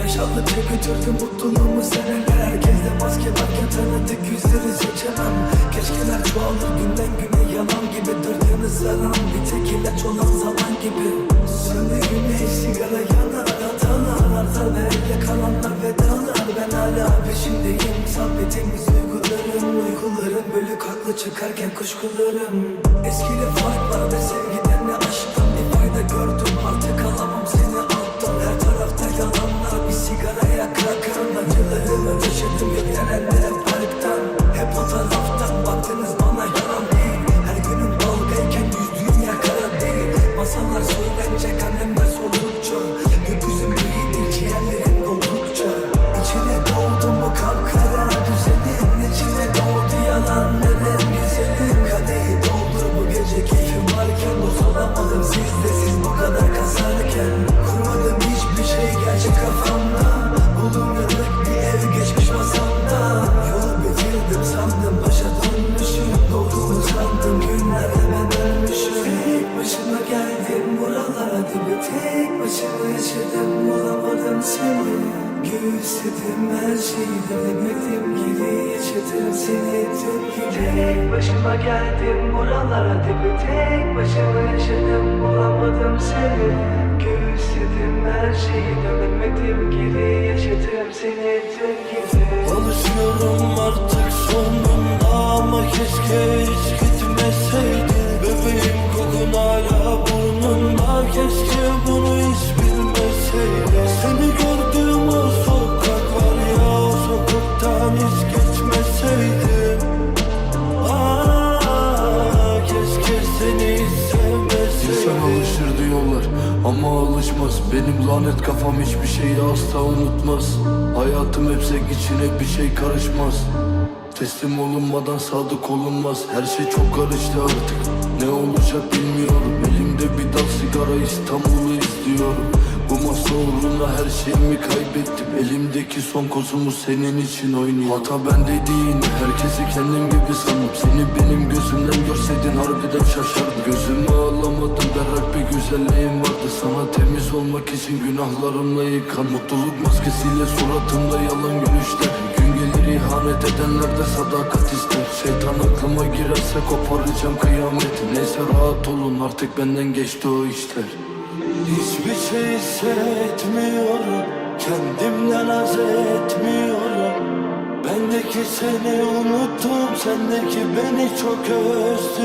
alıp tek götürdüm mutluluğumu seneler. Herkeste maske varken tanıdık yüzleri seçemem. Keşkeler çoğalır günden güne yalan gibi Dırdığınız zaran bir tek ilaç olan zaman gibi. Söndü güneş sigara yanar hatalar Artar ve elde kalanlar vedalar. Ben hala peşindeyim. Sabitimiz uygularım Uykularım bölük haklı çıkarken kuşkularım. Eskiyle fark var ve sevgiden ne aşktan bir fayda gördüm. Artık alamam seni gerçek kafamda Bulunmadık bir ev geçmiş masamda. Yolu bitirdim sandım başa dönmüşüm. Doğduğumu sandım günlerde ben ölmüşüm. Tek başıma geldim buralara dibe Tek başıma yaşadım. Bulamadım seni Göğüsledim her şeyi denemedim geri yaşadım seni tüm gibi. Tek başıma geldim buralara dibe Tek başıma yaşadım. Bulamadım seni Göğüsledim her şeyi dönemedim geri yaşadım seni tüm ama alışmaz Benim lanet kafam hiçbir şeyi asla unutmaz. Hayatım hep zevk içine bir şey karışmaz. Teslim olunmadan sadık olunmaz. Her şey çok karıştı artık. Ne olacak bilmiyorum. Elimde bir dal sigara İstanbul'u izliyorum Bu masa uğruna her şeyimi kaybettim. Elimdeki son kozumu senin için oynuyorum. Hata bende değil Herkesi kendim gibi sanıp Seni benim gözümden görseydin harbiden şaşardım. Alamadım güzelliğim vardı. Sana temiz olmak için günahlarımla yıkan Mutluluk maskesiyle suratımda yalan gülüşler Gün gelir ihanet edenler de sadakat ister. Şeytan aklıma girerse koparacağım kıyameti. Neyse rahat olun artık benden geçti o işler. Hiçbir şey hissetmiyorum Kendimden haz etmiyorum. Bendeki seni unuttum Sendeki beni çok özlüyorum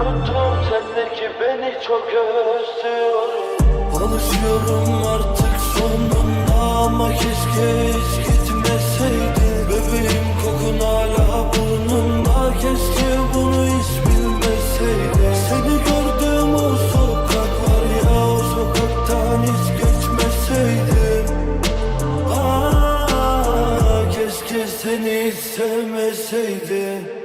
unuttum Sendeki beni çok özlüyorum. Alışıyorum artık sonunda Ama keşke hiç gitmeseydi. Bebeğim kokun hala burnumda Keşke bunu hiç bilmeseydi. Seni gördüğüm o sokak var ya O sokaktan hiç geçmeseydim Aa, keşke seni hiç sevmeseydim